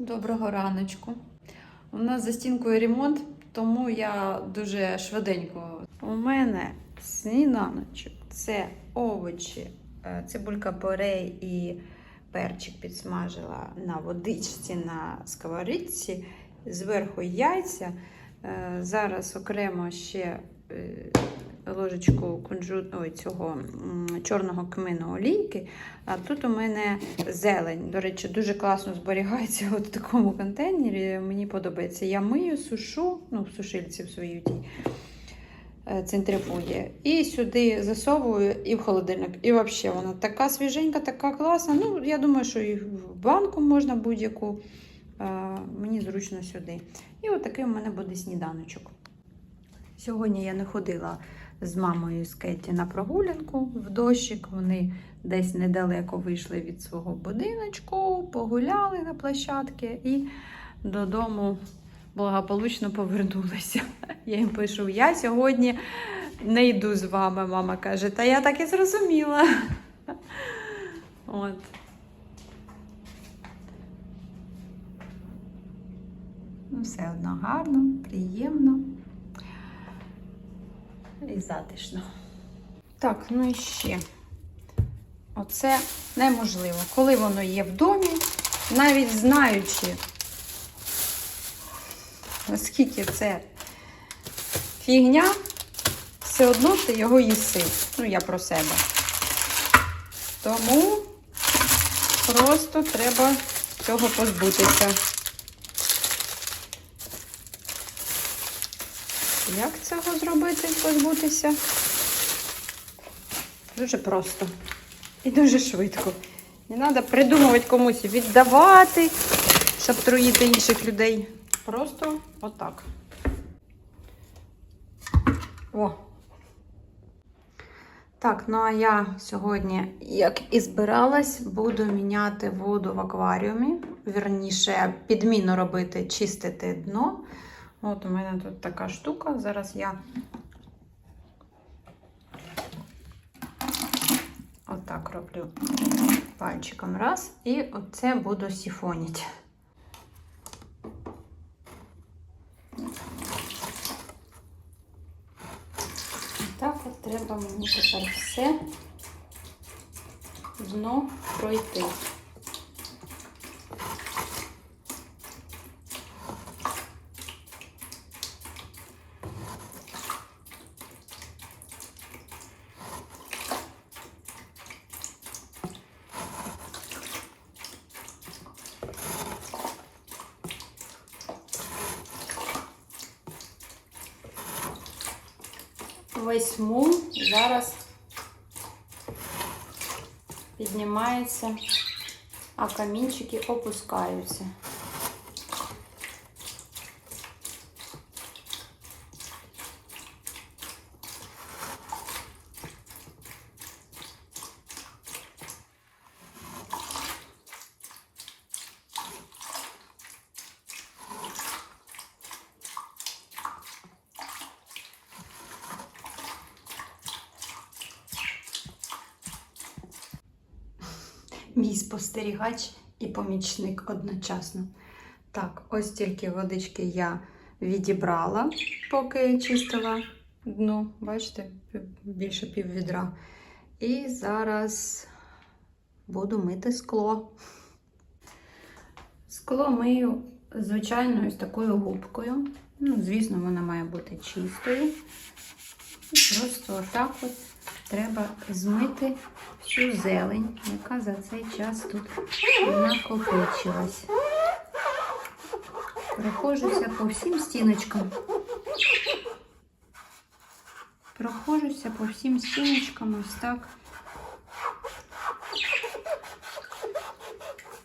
Доброго раночку. У нас за стінкою ремонт, тому я дуже швиденько. У мене сніданочок це овочі, е, цибулька порей і перчик підсмажила на водичці на сковорідці. Зверху яйця. Е, Зараз окремо ще е, ложечку кунжут, ой, цього чорного кмину олійки. А тут у мене зелень. До речі, дуже класно зберігається от в такому контейнері. Мені подобається. Я мию, сушу, ну, в сушильці в своїй тій е. І сюди засовую і в холодильник. І взагалі вона така свіженька, така класна. Ну, я думаю, що і в банку можна будь-яку. Мені зручно сюди. І от такий у мене буде сніданочок. Сьогодні я не ходила з мамою з Кетті на прогулянку в дощик. Вони десь недалеко вийшли від свого будиночку, погуляли на площадці і додому благополучно повернулися. Я їм пишу: я сьогодні не йду з вами. Мама каже, та я так і зрозуміла. От. Ну, все одно гарно, приємно і затишно. Так, ну і ще. Оце неможливо. Коли воно є в домі, навіть знаючи, наскільки це фігня, все одно ти його їси. Ну, я про себе. Тому просто треба цього позбутися. Як цього зробити, позбутися? Дуже просто і дуже швидко. Не треба придумувати комусь віддавати, щоб труїти інших людей. Просто отак. О. Так, ну а я сьогодні, як і збиралась, буду міняти воду в акваріумі. Вірніше, підміну робити, чистити дно. От у мене тут така штука. Зараз я отак роблю пальчиком раз, і оце буду сіфонити. Так от треба мені тепер все дно пройти. Весь мул зараз піднімається, а камінчики опускаються. Мій спостерігач і помічник одночасно. Так, ось тільки водички я відібрала, поки чистила дно, бачите, більше пів відра. І зараз буду мити скло. Скло мию звичайно ось такою губкою. Ну, звісно, вона має бути чистою. І просто отак от треба змити всю зелень, яка за цей час тут накопичилась. Проходжуся по всім стіночкам. Проходжуся по всім стіночкам ось так.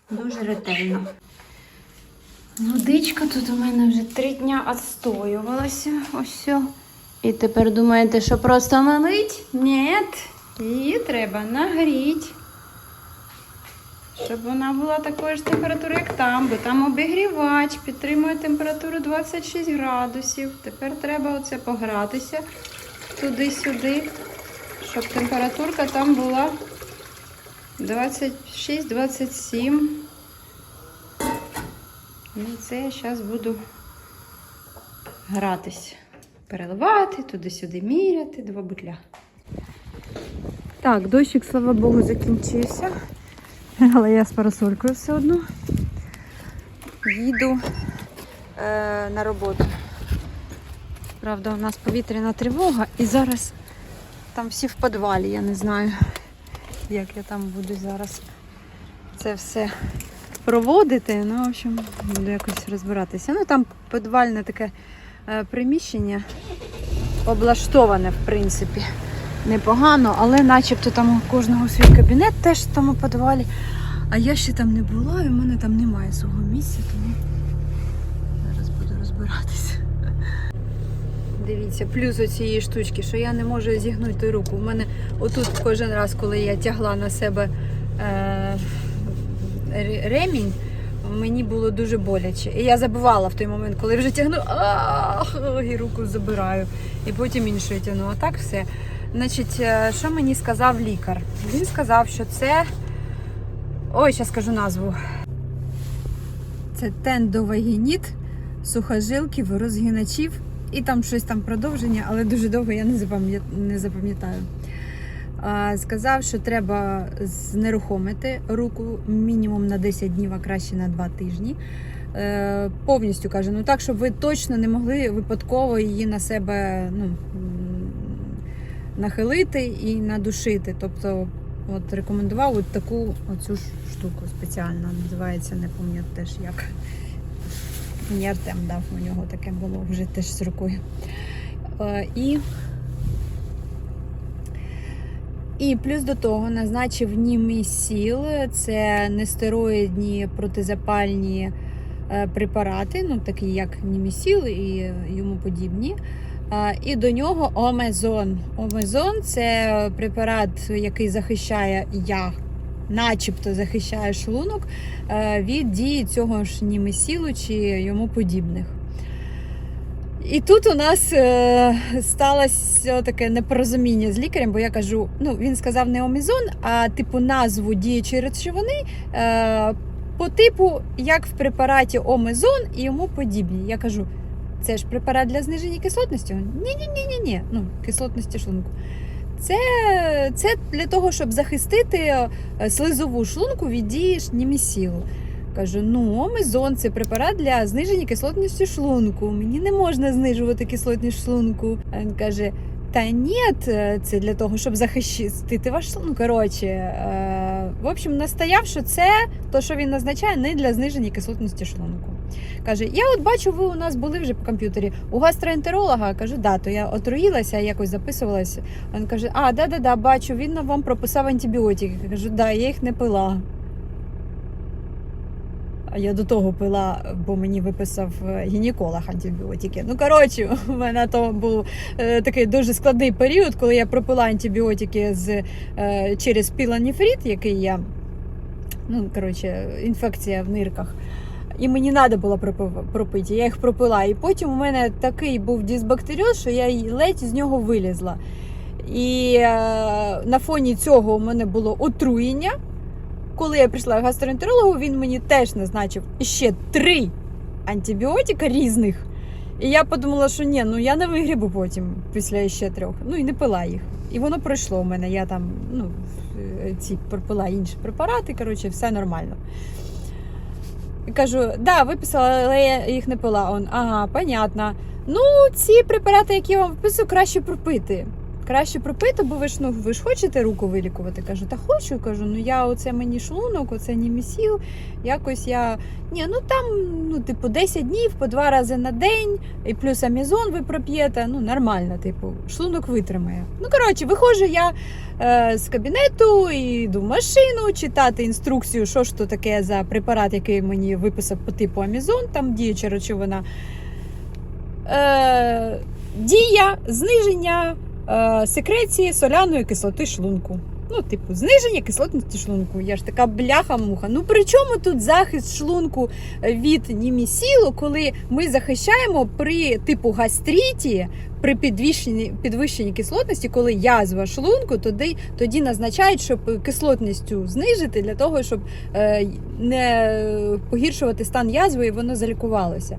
Дуже ретельно. Водичка тут у мене вже три дня відстоювалася. Ось все. І тепер думаєте, що просто налить? Ні. Її треба нагріти. Щоб вона була такої ж температури, як там, бо там обігрівач підтримує температуру 26 градусів. Тепер треба оце погратися туди-сюди, щоб температурка там була 26-27. І це я зараз буду гратись. Переливати, туди-сюди міряти, два бутля. Так, дощик, слава Богу, закінчився. Але я з парасолькою все одно. Їду е, на роботу. Правда, у нас повітряна тривога і зараз там всі в підвалі, я не знаю, як я там буду зараз це все проводити. Ну, в общем, буду якось розбиратися. Ну, там підвальне таке е, приміщення облаштоване, в принципі, непогано, але начебто там у кожного свій кабінет теж в тому підвалі. А я ще там не була, і в мене там немає свого місця, тому зараз буду розбиратися. Дивіться, плюс оцієї штучки, що я не можу зігнути руку. У мене отут кожен раз, коли я тягла на себе е, ремінь, мені було дуже боляче. І я забувала в той момент, коли вже тягну, і руку забираю. І потім іншою тягну. А так все. Значить, е, що мені сказав лікар? Він сказав, що це. Ой, зараз скажу назву. Це тендовагініт сухожилків, розгиначів. І там щось там продовження, але дуже довго я не запам'ят- не запам'ятаю. Сказав, що треба знерухомити руку мінімум на 10 днів, а краще на 2 тижні. Е, повністю каже, ну так, щоб ви точно не могли випадково її на себе ну, нахилити і надушити. Тобто, от рекомендував от таку оцю штуку спеціально, називається, не пам'ятаю теж як. Мені Артем дав у нього таке було вже теж з рукою. Е, і, і плюс до того назначив німісіл, це нестероїдні протизапальні е, препарати, ну такі як німісіл і йому подібні. І до нього омезон. Омезон це препарат, який захищає я, начебто захищає шлунок е, від дії цього ж німесілу чи йому подібних. І тут у нас е, сталося таке непорозуміння з лікарем, бо я кажу: ну він сказав не омізон, а типу назву діючої речовини е, по типу, як в препараті омезон і йому подібні. Я кажу, це ж препарат для зниження кислотності? Ні, ні. Ну, кислотності шлунку. Це, це для того, щоб захистити е, слизову шлунку від дії ж німісілу. Кажу, ну омезон це препарат для зниження кислотності шлунку. Мені не можна знижувати кислотність шлунку. Він каже: та ні, це для того, щоб захистити ваш шлунок. Ну, коротше, е, в общем, настояв, що це то, що він назначає, не для зниження кислотності шлунку. Каже, я от бачу, ви у нас були вже по комп'ютері у гастроентеролога. Кажу, да, то я отруїлася, якось записувалася. Він каже, а, да-да-да, бачу, він вам прописав антибіотики. Кажу, да, я їх не пила. А я до того пила, бо мені виписав е, гінеколог антибіотики. Ну, коротше, у мене то був е, такий дуже складний період, коли я пропила антибіотики з, е, через піланіфрит, який я, ну, коротше, інфекція в нирках. І мені треба було пропити. Я їх пропила. І потім у мене такий був дисбактеріоз, що я ледь з нього вилізла. І е, на фоні цього у мене було отруєння. Коли я прийшла к гастроентерологу, він мені теж назначив ще три антибіотика різних. І я подумала, що ні, ну я не вигрібу потім після ще трьох. Ну і не пила їх. І воно пройшло у мене. Я там ну, е, ці пропила інші препарати, коротше, все нормально. Кажу, да, виписала, але я їх не пила. Он, ага, понятно. Ну, ці препарати, які я вам вписую, краще пропити. Краще пропити, бо ви ж ну ви ж хочете руку вилікувати. Кажу, та хочу. Кажу, ну я оце мені шлунок, оце німісіл. Якось я. Ні, ну там, ну, типу, 10 днів по два рази на день, і плюс амізон ви проп'єте. Ну, нормально, типу, шлунок витримає. Ну, коротше, виходжу я е, з кабінету, і йду в машину читати інструкцію, що ж то таке за препарат, який мені виписав по типу амізон, там діюча речовина. Е, дія зниження секреції соляної кислоти шлунку. Ну, типу, зниження кислотності шлунку. Я ж така бляха-муха. Ну при чому тут захист шлунку від німісілу, коли ми захищаємо при типу гастріті, при підвищенні, підвищенні кислотності, коли язва шлунку, тоді, тоді назначають, щоб кислотністю знижити для того, щоб е, не погіршувати стан язви і воно залікувалося.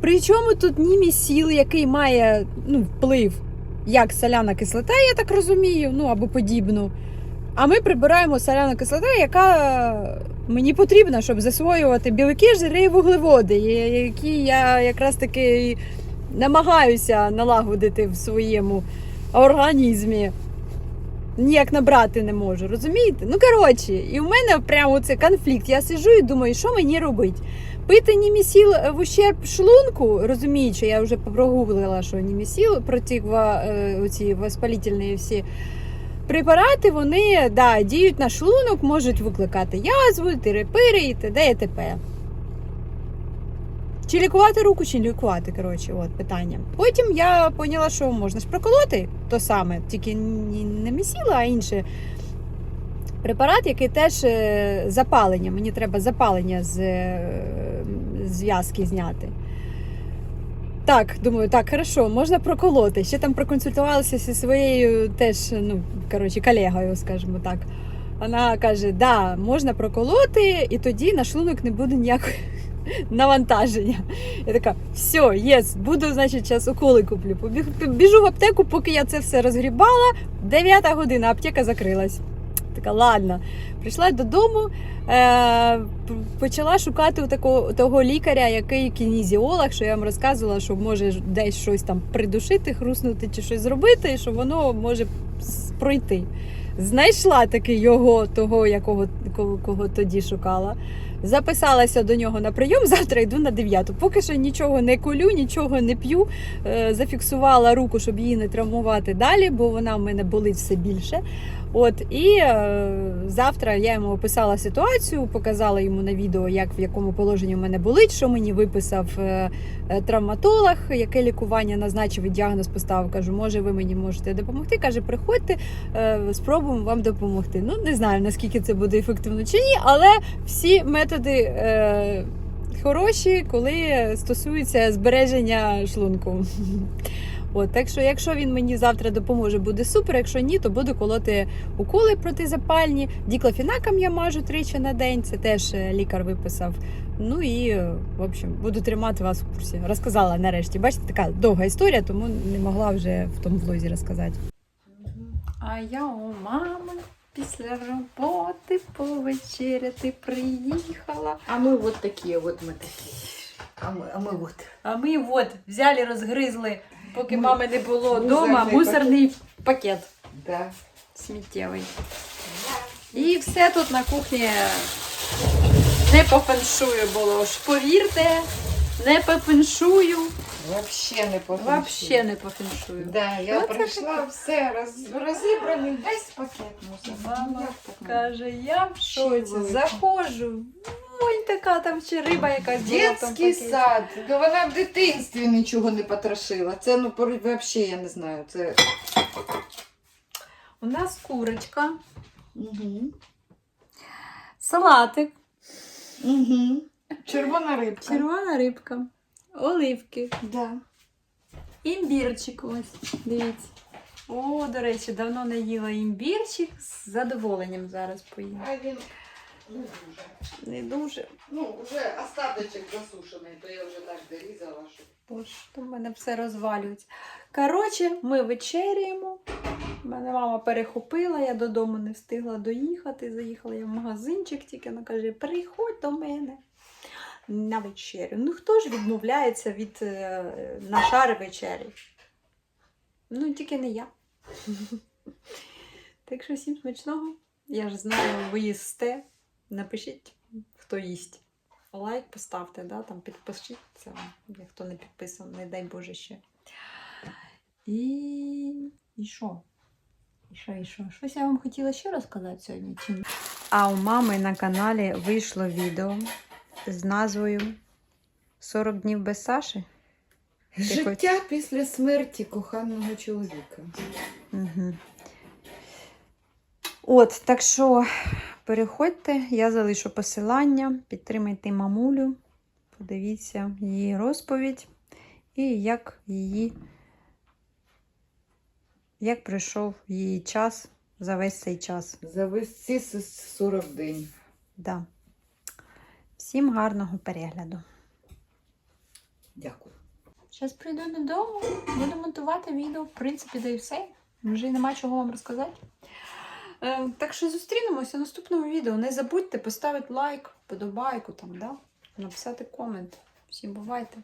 Причому тут німісіл, який має ну, вплив як соляна кислота, я так розумію, ну або подібну. А ми прибираємо соляну кислоту, яка мені потрібна, щоб засвоювати білки, жири і вуглеводи, які я якраз таки намагаюся налагодити в своєму організмі. Ніяк набрати не можу, розумієте? Ну, коротше, і в мене прямо це конфлікт. Я сижу і думаю, що мені робити? Пити німісіл в ущерб шлунку, розуміючи, я вже прогуглила, що німісіл проти оці воспалітельні всі препарати, вони да, діють на шлунок, можуть викликати язву, тирепири і т.д. і т.п. Чи лікувати руку, чи лікувати, коротше, от питання. Потім я поняла, що можна ж проколоти то саме, тільки не місіла, а інше. Препарат, який теж е, запалення. Мені треба запалення з е, зв'язки зняти. Так, думаю, так, хорошо, можна проколоти. Ще там проконсультувалася зі своєю теж, ну, коротше, колегою, скажімо так. Вона каже, да, можна проколоти, і тоді на шлунок не буде ніякого навантаження. Я така, все, єс, буду, значить, зараз уколи куплю. Побіг, біжу в аптеку, поки я це все розгрібала. 9 година, аптека закрилась. Така, ладно. Прийшла додому, е, почала шукати такого того лікаря, який кінезіолог, що я вам розказувала, що може десь щось там придушити, хруснути чи щось зробити, і що воно може пройти. Знайшла таки його, того, якого кого, кого тоді шукала. Записалася до нього на прийом. Завтра йду на 9. Поки що нічого не колю, нічого не п'ю. Е, зафіксувала руку, щоб її не травмувати далі, бо вона в мене болить все більше. От і е, завтра я йому описала ситуацію, показала йому на відео, як в якому положенні в мене болить, що мені виписав е, е, травматолог, яке лікування назначив і діагноз поставив. Кажу, може, ви мені можете допомогти. Каже, приходьте, е, спробуємо вам допомогти. Ну не знаю наскільки це буде ефективно чи ні, але всі методи. Е, Хороші, коли стосуються збереження шлунку. От, так що, якщо він мені завтра допоможе, буде супер. Якщо ні, то буду колоти уколи протизапальні. Діклофінаком я мажу тричі на день. Це теж е, лікар виписав. Ну і е, в общем, буду тримати вас в курсі. Розказала нарешті. Бачите, така довга історія, тому не могла вже в тому влозі розказати. А я у мами після роботи повечеряти приїхала. А мы вот такие, вот мы такие. А мы, а мы вот. А ми от взяли, розгризли, поки мами не було вдома, мусорний пакет Да. сміттєвий. І все тут на кухні не по феншую було. Ж повірте, не по феншую. Вообще не по Взагалі не по феншую. Да, я Ну, це прийшла, все роз, розібраний, весь пакет. Мама Як так можна? Каже, я в шоці, заходжу. Ой, така там ще риба якась була в тому Детський пакеті. сад. Вона в дитинстві нічого не потрошила. Це ну вообще я не знаю. Це У нас курочка, угу. салатик, Угу. червона рибка. червона рибка, оливки. Да. Імбірчик ось, дивіться. О, до речі, давно не їла імбірчик. З задоволенням зараз поїм. А він не дуже. Не дуже. Ну, вже остаточок засушений, то я вже так дорізала, що. Боже, то в мене все розвалюється. Коротше, ми вечеряємо. Мене мама перехопила, я додому не встигла доїхати. Заїхала я в магазинчик, тільки вона каже: приходь до мене на вечерю. Ну хто ж відмовляється від е, на шари вечері? Ну, тільки не я. Так що всім смачного. Я ж знаю, ви їсте. Напишіть, хто їсть. Лайк поставте, да, там підпишіться, як хто не підписаний, не дай Боже ще. І. І що? І що, і що? Щось я вам хотіла ще розказати сьогодні чи? А у мами на каналі вийшло відео з назвою 40 днів без Саші. Життя після смерті коханого чоловіка. Угу. От, так що переходьте, я залишу посилання, підтримайте мамулю, подивіться її розповідь і як її, як пройшов її час за весь цей час. За весь ці 40 день. Да. Всім гарного перегляду. Дякую. Зараз прийду додому, буду монтувати відео, в принципі, да і все. Вже нема чого вам розказати. Е, так що зустрінемося в наступному відео. Не забудьте поставити лайк, подобайку там, да? написати комент. Всім бувайте!